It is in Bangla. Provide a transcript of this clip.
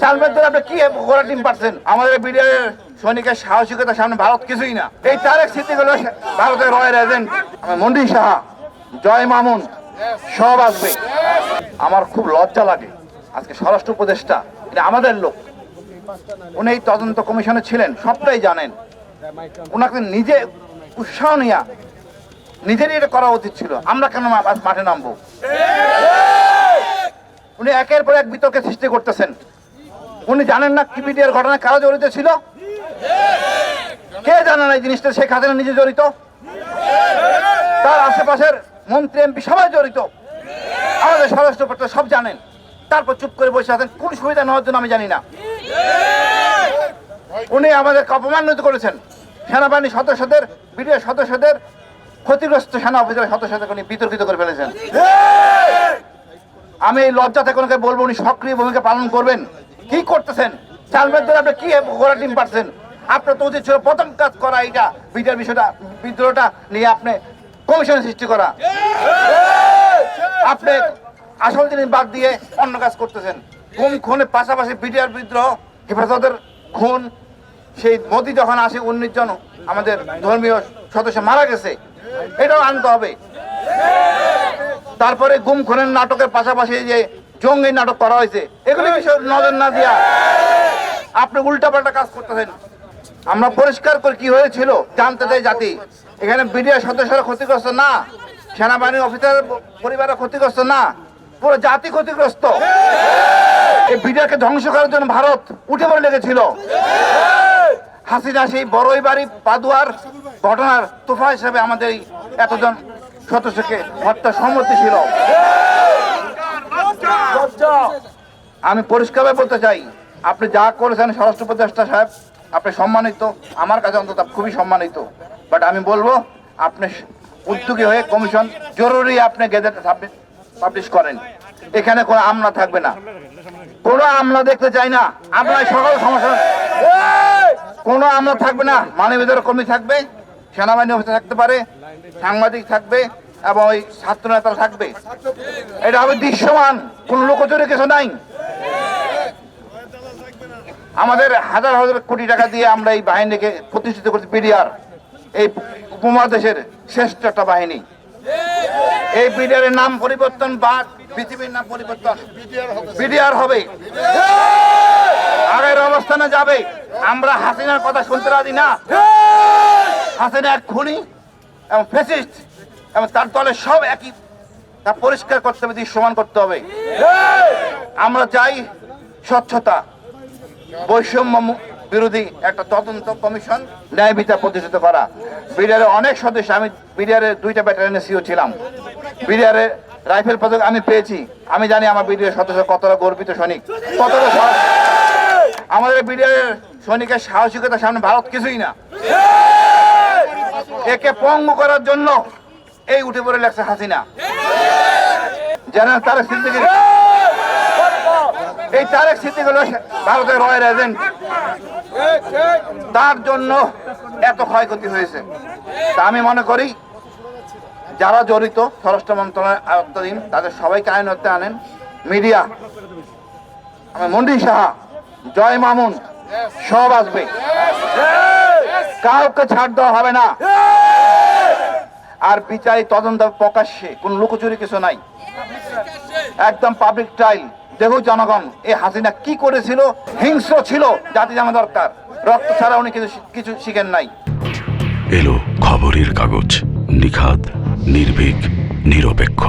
চালমের ধরে আপনি কি ঘোড়া টিম পাচ্ছেন আমাদের বিডিআর সৈনিকের সাহসিকতার সামনে ভারত কিছুই না। এই তারেক স্মৃতিগুলো ভারতের রয়ের এজেন্ট মন্ডি সাহা, জয় মামুন, সব আসবে। আমার খুব লজ্জা লাগে, আজকে স্বরাষ্ট্র উপদেষ্টা, এটা আমাদের লোক। উনি এই তদন্ত কমিশনে ছিলেন, সবটাই জানেন। ওনাকে নিজে উৎসাহ নিয়া নিজেরই এটা করা উচিত ছিল। আমরা কেন মাঠে নামবো? উনি একের পর এক বিতর্কের সৃষ্টি করতেছেন। উনি জানেন না কি বিডিআর ঘটনায় কারা জড়িত ছিল? কে জানে না এই জিনিসটা? শেখ হাসিনা নিজে জড়িত? তার আশেপাশের মন্ত্রী, এমপি সবাই জড়িত। আমাদের স্বরাষ্ট্র সব জানেন। তারপর চুপ করে বসে আছেন। কোন সুবিধা নেওয়ার জন্য আমি জানি না। উনি আমাদেরকে অপমানিত করেছেন। সেনাবাহিনী সদস্যদের, বিডিও সদস্যদের ক্ষতিগ্রস্ত সেনা অফিসার সদস্যদের উনি বিতর্কিত করে ফেলেছেন। আমি এই লজ্জা থেকে বলব, উনি সক্রিয় ভূমিকা পালন করবেন। কি করতেছেন? চালমের ধরে আপনি কি ঘোড়া টিম পাচ্ছেন আপনার তো উচিত ছিল প্রথম কাজ করা এইটা, বিটার বিষয়টা, বিদ্রোহটা নিয়ে আপনি কমিশন সৃষ্টি করা। আপনি আসল জিনিস বাদ দিয়ে অন্য কাজ করতেছেন। কোন খুনের পাশাপাশি বিটিআর বিদ্রোহ, হেফাজতের খুন, সেই মোদি যখন আসে উনিশ জন আমাদের ধর্মীয় সদস্য মারা গেছে, এটাও আনতে হবে। তারপরে গুম খুনের নাটকের পাশাপাশি যে জঙ্গি নাটক করা হয়েছে। এগুলি বিষয় নজর না দিয়া আপনি উল্টাপাল্টা কাজ করতেছেন। আমরা পরিষ্কার করে কি হয়েছিল জানতে চাই জাতি। এখানে বিডিআর সদস্যরা ক্ষতিগ্রস্ত না সেনাবাহিনীর অফিসার পরিবারের ক্ষতিগ্রস্ত না পুরো জাতি ক্ষতিগ্রস্ত। এই বিডিআরকে ধ্বংস করার জন্য ভারত উঠে পড়ে লেগেছিল। হাসিনা সেই বড়ই বাড়ি পাদুয়ার ঘটনার তোফা হিসেবে আমাদের এই এতজন সদস্যকে হত্যা সম্মতি ছিল। আমি পরিষ্কারভাবে বলতে চাই, আপনি যা করেছেন স্বরাষ্ট্র উপদেষ্টা সাহেব, আপনি সম্মানিত। আমার কাছে অন্তত খুবই সম্মানিত। বাট আমি বলব, আপনি উদ্যোগী হয়ে কমিশন জরুরি আপনি গেজেট পাবলিশ করেন। এখানে কোনো আমলা থাকবে না। কোনো আমলা দেখতে চাই না। আমরা সকল সমস্যা কোনো আমলা থাকবে না। মানবাধিকার কর্মী থাকবে, সেনাবাহিনী অফিসার থাকতে পারে, সাংবাদিক থাকবে এবং ওই ছাত্র নেতা থাকবে। এটা হবে দৃশ্যমান, কোন লোকচুরি কিছু নাই। আমাদের হাজার হাজার কোটি টাকা দিয়ে আমরা এই বাহিনীকে প্রতিষ্ঠিত করছি বিডিআর, এই উপমহাদেশের শ্রেষ্ঠ একটা বাহিনী। এই বিডিআর এর নাম পরিবর্তন বা পৃথিবীর নাম পরিবর্তন। বিডিআর হবে। আগের অবস্থানে যাবে। আমরা হাসিনার কথা শুনতে রাজি না। হাসিনা এক খুনি এবং ফেসিস্ট এবং তার দলে সব একই। তা পরিষ্কার করতে হবে সমান করতে হবে। আমরা চাই স্বচ্ছতা। বৈষম্য বিরোধী একটা তদন্ত কমিশন ন্যায় বিচার প্রতিষ্ঠিত করা। বিডিআরের অনেক সদস্য, আমি বিডিআরের দুইটা ব্যাটালিয়নের সিও ছিলাম। বিডিআরের রাইফেল পদক আমি পেয়েছি। আমি জানি আমার বিডিআর সদস্য কতটা গর্বিত সৈনিক। কতটা আমাদের বিডিআরের সৈনিকের সাহসিকতার সামনে ভারত কিছুই না। একে পঙ্গু করার জন্য এই উঠে পড়ে লাগছে হাসিনা। জেনারেল তারেক সিদ্দিকী এই! তারেক সিদ্দিকুলো ভারতের রয়ের এজেন্ট তার জন্য এত ক্ষয়ক্ষতি হয়েছে। তা আমি মনে করি যারা জড়িত স্বরাষ্ট্র মন্ত্রণালয়ের আওতাধীন তাদের সবাইকে আইন হতে আনেন। মিডিয়া আমি মন্ডি সাহা জয় মামুন সব আসবে। কাউকে ছাড় দেওয়া হবে না। আর বিচারিক তদন্ত প্রকাশ্যে কোন লুকোচুরি কিছু নাই। একদম পাবলিক ট্রায়াল দেহ জনগণ, এই হাসিনা কি করেছিল? হিংস্র ছিল, জাতি জানা দরকার। রক্ত ছাড়া উনি কিছু কিছু শিখেন নাই। এলো খবরের কাগজ নিখাত নির্ভীক, নিরপেক্ষ।